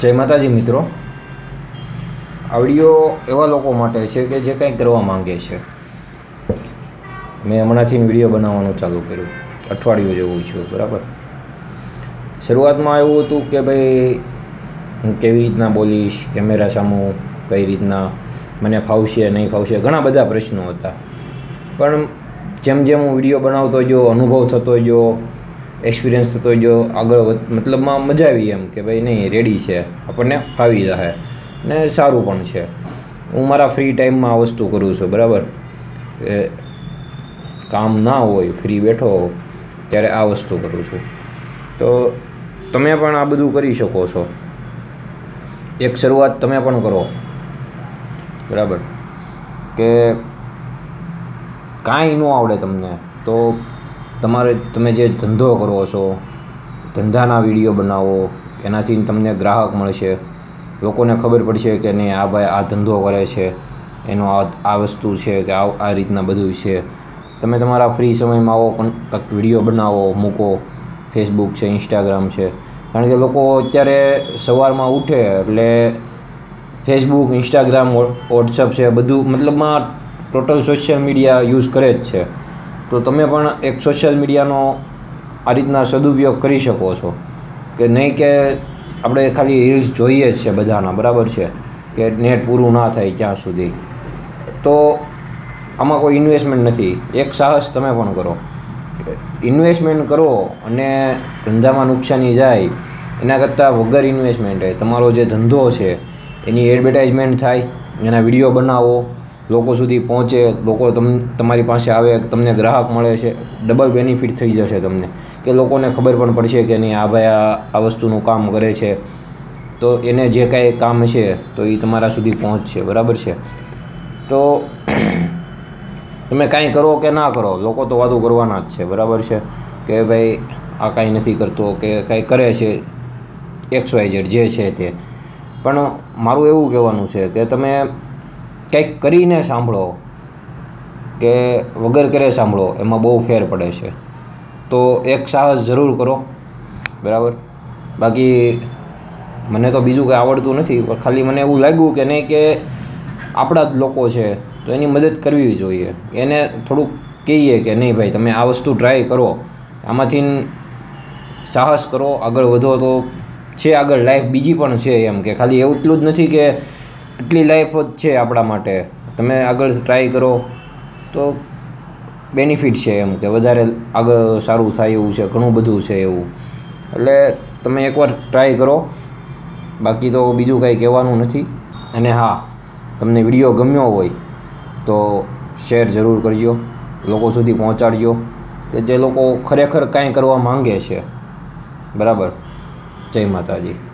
જય માતાજી મિત્રો. આ વીડિયો એવા લોકો માટે છે કે જે કંઈક કરવા માંગે છે. મેં હમણાંથી વીડિયો બનાવવાનું ચાલુ કર્યું. અઠવાડિયું જેવું છું બરાબર? શરૂઆતમાં એવું હતું કે ભાઈ, હું કેવી રીતના બોલીશ, કેમેરા સામું કઈ રીતના, મને ફાવશે, નહીં ફાવશે, ઘણા બધા પ્રશ્નો હતા. પણ જેમ જેમ હું વીડિયો બનાવતો ગયો, અનુભવ થતો ગયો એક્સપિરિયન્સ થતો જો આગળ વધ- મતલબમાં મજા આવી એમ કે ભાઈ નહીં રેડી છે. આપણને ફાવી જશે ને સારું પણ છે. હું મારા ફ્રી ટાઈમમાં આ વસ્તુ કરું છું, બરાબર? કામ ના હોય ફ્રી બેઠો હોઉં, ત્યારે આ વસ્તુ કરું છું. તો તમે પણ આ બધું કરી શકો છો. એક શરૂઆત તમે પણ કરો. બરાબર? કે કાંઈ ન આવડે તમને. તો તમારે તમે જે ધંધો કરો છો, ધંધાના વીડિયો બનાવો, એનાથી તમને ગ્રાહક મળશે. લોકોને ખબર પડશે કે નહીં, આ ભાઈ આ ધંધો કરે છે, એનો આ આ વસ્તુ છે કે આ આ રીતના બધું છે. તમે તમારા ફ્રી સમયમાં આવો કંઈક વીડિયો બનાવો, મૂકો. ફેસબુક છે ઇન્સ્ટાગ્રામ છે. કારણ કે લોકો અત્યારે સવારમાં ઉઠે, એટલે ફેસબુક ઇન્સ્ટાગ્રામ વોટ્સઅપ છે, બધું મતલબમાં ટોટલ સોશિયલ મીડિયા યુઝ કરે જ છે. તો તમે પણ એક સોશિયલ મીડિયાનો આ રીતના સદુપયોગ કરી શકો છો. કે નહીં કે આપણે ખાલી રીલ્સ જોઈએ જ છે બધાના, બરાબર છે? કે નેટ પૂરું ના થાય ત્યાં સુધી? તો આમાં કોઈ ઇન્વેસ્ટમેન્ટ નથી. એક સાહસ તમે પણ કરો. ઇન્વેસ્ટમેન્ટ કરો અને ધંધામાં નુકસાની જાય, એના કરતાં વગર ઇન્વેસ્ટમેન્ટે તમારો જે ધંધો છે, એની એડવર્ટાઇઝમેન્ટ થાય, એના વીડિયો બનાવો લોકો સુધી પહોંચે, લોકો તમ, તમારી પાસે આવે, તમને ગ્રાહક મળે છે ડબલ બેનિફિટ થઈ જશે તમને. કે લોકોને ખબર પણ પડશે કે નહીં, આ ભાઈ આ આ વસ્તુનું કામ કરે છે. તો એને જે કાંઈ કામ છે, તો એ તમારા સુધી પહોંચશે, બરાબર છે? તો તમે કાંઈ કરો કે ના કરો, લોકો તો વાતો કરવાના જ છે, બરાબર છે? કે ભાઈ, આ કાંઈ નથી કરતો, કે કાંઈ કરે છે, એક્સ વાય ઝેડ, જે છે તે. પણ મારું એવું કહેવાનું છે કે તમે કંઈક કરીને સાંભળો કે વગર કરે સાંભળો, એમાં બહુ ફેર પડે છે. તો એક સાહસ જરૂર કરો. બરાબર? બાકી મને તો બીજું કંઈ આવડતું નથી, પણ ખાલી મને એવું લાગ્યું કે નહીં કે આપણા જ લોકો છે, તો એની મદદ કરવી જોઈએ. એને થોડુંક કહીએ કે નહીં ભાઈ, તમે આ વસ્તુ ટ્રાય કરો. આમાંથી સાહસ કરો, આગળ વધો તો છે આગળ લાઈફ બીજી પણ છે એમ કે ખાલી એટલું જ નથી કે એટલી લાઈફ જ છે આપણા માટે. તમે આગળ ટ્રાય કરો તો બેનિફિટ છે એમ કે વધારે આગળ સારું થાય એવું છે, ઘણું બધું છે એવું. એટલે તમે એકવાર ટ્રાય કરો. બાકી તો બીજું કાંઈ કહેવાનું નથી. અને હા, તમને વીડિયો ગમ્યો હોય તો શેર જરૂર કરજો. લોકો સુધી પહોંચાડજો. કે જે લોકો ખરેખર કાંઈ કરવા માંગે છે. બરાબર? જય માતાજી.